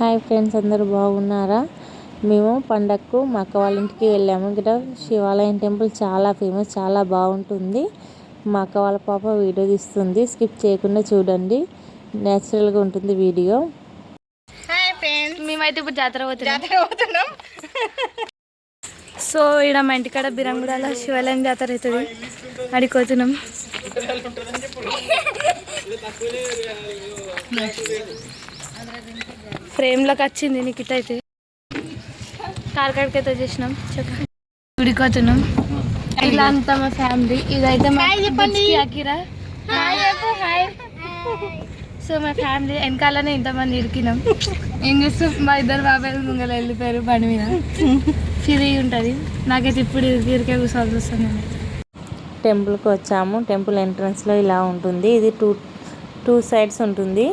Hi friends అందరూ బాగున్నారా? మేము పండగకు మా అక్క వాళ్ళ ఇంటికి వెళ్ళాము. ఇక్కడ శివాలయం టెంపుల్ చాలా ఫేమస్ చాలా బాగుంటుంది. మా అక్క వాళ్ళ పాప వీడియో తీస్తుంది. స్కిప్ చేయకుండా చూడండి. న్యాచురల్గా ఉంటుంది వీడియో. Hi friends. మేమైతే ఇప్పుడు జాతర పోతున్నాం. జాతర పోతున్నాం. సో ఇక్కడ మా ఇంటికాడ బిరంగుడాల శివాలయం జాతర అవుతుంది. అడిగిపోతున్నాం ఫ్రేమ్లోకి వచ్చింది నీకు ఇట్ అయితే. కార్ కాడికి అయితే చేసినాం. చెప్పండి గుడికోతున్నాం ఇలా అంతా మా ఫ్యామిలీ. ఇదైతే మా అకిరా సో మా ఫ్యామిలీ వెనకాలనే ఇంతమంది ఇరికినాం. ఏం చేస్తాం? మా ఇద్దరు బాబాయ్ ముంగల వెళ్ళిపోయారు బండి మీద. ఫ్రీ ఉంటుంది. నాకైతే ఇప్పుడు ఇరికి ఇరికే కూర్చోవాల్సి వస్తుంది. టెంపుల్కి వచ్చాము. టెంపుల్ ఎంట్రన్స్లో ఇలా ఉంటుంది. ఇది టూ టూ సైడ్స్ ఉంటుంది.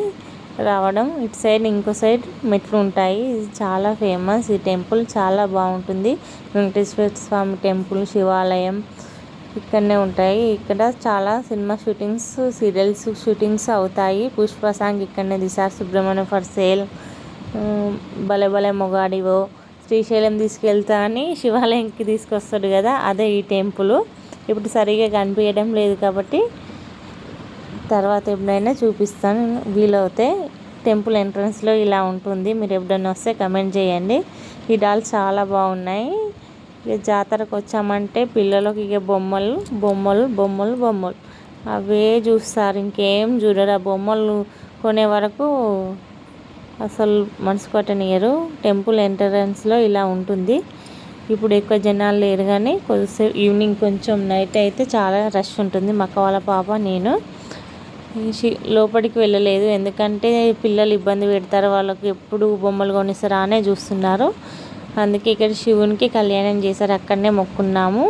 రావడం. ఇటు సైడ్ ఇంకో సైడ్ మెట్లు ఉంటాయి. ఇది చాలా ఫేమస్. ఈ టెంపుల్ చాలా బాగుంటుంది. వెంకటేశ్వర స్వామి టెంపుల్ శివాలయం ఇక్కడనే ఉంటాయి. ఇక్కడ చాలా సినిమా షూటింగ్స్ సీరియల్స్ షూటింగ్స్ అవుతాయి. పుష్ప సాంగ్ ఇక్కడనే దిశార్ సుబ్రహ్మణ్యం ఫర్ సేల్. భలే భలే మొగాడివో. శ్రీశైలం తీసుకెళ్తా అని శివాలయంకి తీసుకొస్తాడు కదా అదే ఈ టెంపుల్. ఇప్పుడు సరిగా కనిపించడం లేదు కాబట్టి తర్వాత ఎప్పుడైనా చూపిస్తాను. వీలవుతే టెంపుల్ ఎంట్రన్స్లో ఇలా ఉంటుంది. మీరు ఎప్పుడన్నా వస్తే కమెంట్ చేయండి. ఈ డాల్ చాలా బాగున్నాయి. ఇక జాతరకు వచ్చామంటే పిల్లలకి ఇక బొమ్మలు బొమ్మలు బొమ్మలు బొమ్మలు. అవే చూస్తారు. ఇంకేం చూడరు. ఆ బొమ్మలు కొనే వరకు అసలు మనసు కొట్టనియరు టెంపుల్ ఎంట్రన్స్లో ఇలా ఉంటుంది. ఇప్పుడు ఎక్కువ జనాలు లేరు కానీ కొద్దిసేపు ఈవినింగ్ కొంచెం నైట్ అయితే చాలా రష్ ఉంటుంది. మక్క వాళ్ళ పాప నేను లోపలికి వెళ్ళలేదు. ఎందుకంటే పిల్లలు ఇబ్బంది పెడతారు. వాళ్ళకి ఎప్పుడు బొమ్మలు కొనిస్తారా అనే చూస్తున్నారు. అందుకే ఇక్కడ శివునికి కళ్యాణం చేశారు. అక్కడనే మొక్కున్నాము.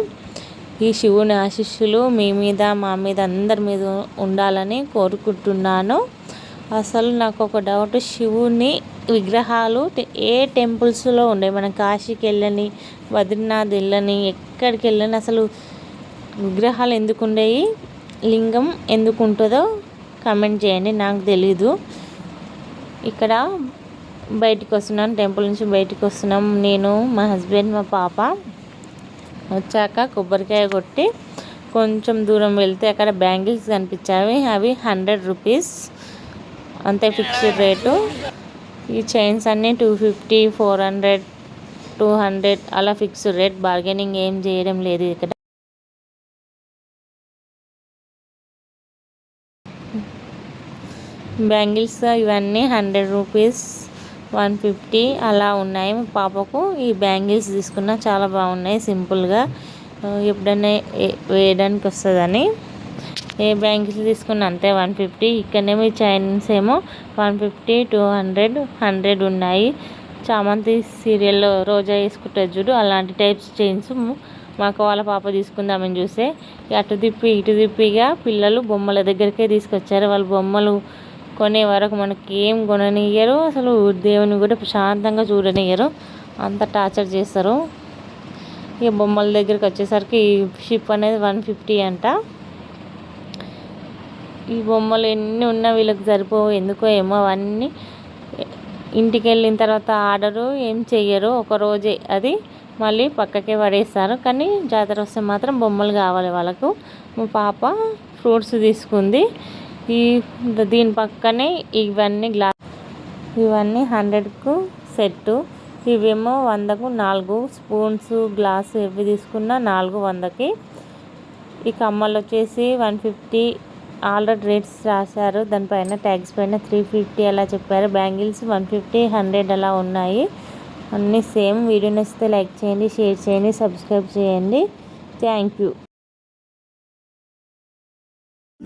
ఈ శివుని ఆశిష్యులు మీ మీద మా మీద అందరి మీద ఉండాలని కోరుకుంటున్నాను. అసలు నాకు ఒక డౌట్ శివుని విగ్రహాలు ఏ టెంపుల్స్లో ఉండే? మనం కాశీకి వెళ్ళని బద్రీనాథ్ వెళ్ళని ఎక్కడికి వెళ్ళని అసలు విగ్రహాలు ఎందుకు ఉండేవి లింగం ఎందుకు ఉంటుందో కమెంట్ చేయండి నాకు తెలీదు. ఇక్కడ బయటికి వస్తున్నాను టెంపుల్ నుంచి బయటికి వస్తున్నాం. నేను మా హస్బెండ్ మా పాప వచ్చాక కొబ్బరికాయ కొట్టి కొంచెం దూరం వెళ్తే అక్కడ బ్యాంగిల్స్ కనిపించాయి. అవి హండ్రెడ్ రూపీస్ అంతే ఫిక్స్డ్ రేటు ఈ చైన్స్ అన్నీ two fifty four hundred two hundred అలా ఫిక్స్డ్ రేట్ బార్గెనింగ్ ఏం చేయడం లేదు ఇక్కడ. బ్యాంగిల్స్ ఇవన్నీ హండ్రెడ్ రూపీస్ వన్ ఫిఫ్టీ అలా ఉన్నాయి. మా పాపకు ఈ బ్యాంగిల్స్ తీసుకున్న చాలా బాగున్నాయి సింపుల్గా. ఎప్పుడైనా వేయడానికి వస్తుందని. ఏ బ్యాంగిల్స్ తీసుకున్న అంతే వన్ ఫిఫ్టీ. ఇక్కడనేమో ఈ చైన్స్ ఏమో one fifty two hundred hundred ఉన్నాయి. చామంతి సీరియల్లో రోజా వేసుకుంటుంది చూడు అలాంటి టైప్స్ చైన్స్. మాకు వాళ్ళ పాప తీసుకుందామని చూస్తే అటు తిప్పి ఇటు తిప్పిగా పిల్లలు బొమ్మల దగ్గరికే తీసుకొచ్చారు. వాళ్ళ బొమ్మలు కొనే వరకు మనకి ఏం కొననియ్యరు అసలు దేవుని కూడా ప్రశాంతంగా చూడనియ్యరు అంత టార్చర్ చేస్తారు. ఇక బొమ్మల దగ్గరికి వచ్చేసరికి షిప్ అనేది వన్ ఫిఫ్టీ అంట. ఈ బొమ్మలు ఎన్ని ఉన్నా వీళ్ళకి సరిపోవు. ఎందుకో ఏమో అవన్నీ. ఇంటికి వెళ్ళిన తర్వాత ఆర్డరు ఏం చెయ్యరు. ఒక రోజే అది మళ్ళీ పక్కకే పడేస్తారు. కానీ జాతర వస్తే మాత్రం బొమ్మలు కావాలి వాళ్ళకు. మా పాప ఫ్రూట్స్ తీసుకుంది. ఈ దీని పక్కనే ఇవన్నీ గ్లాస్ ఇవన్నీ హండ్రెడ్కు సెట్టు. ఇవేమో వందకు నాలుగు స్పూన్స్ గ్లాస్ ఇవి తీసుకున్న నాలుగు వందకి. ఈ కమ్మలు వచ్చేసి వన్ ఫిఫ్టీ ఆల్రెడీ రేట్స్ రాశారు. దానిపైన ట్యాగ్స్ పైన త్రీ ఫిఫ్టీ అలా చెప్పారు. బ్యాంగిల్స్ వన్ ఫిఫ్టీ హండ్రెడ్ అలా ఉన్నాయి. అన్నీ సేమ్. వీడియో నచ్చితే లైక్ చేయండి షేర్ చేయండి సబ్స్క్రైబ్ చేయండి. Thank you.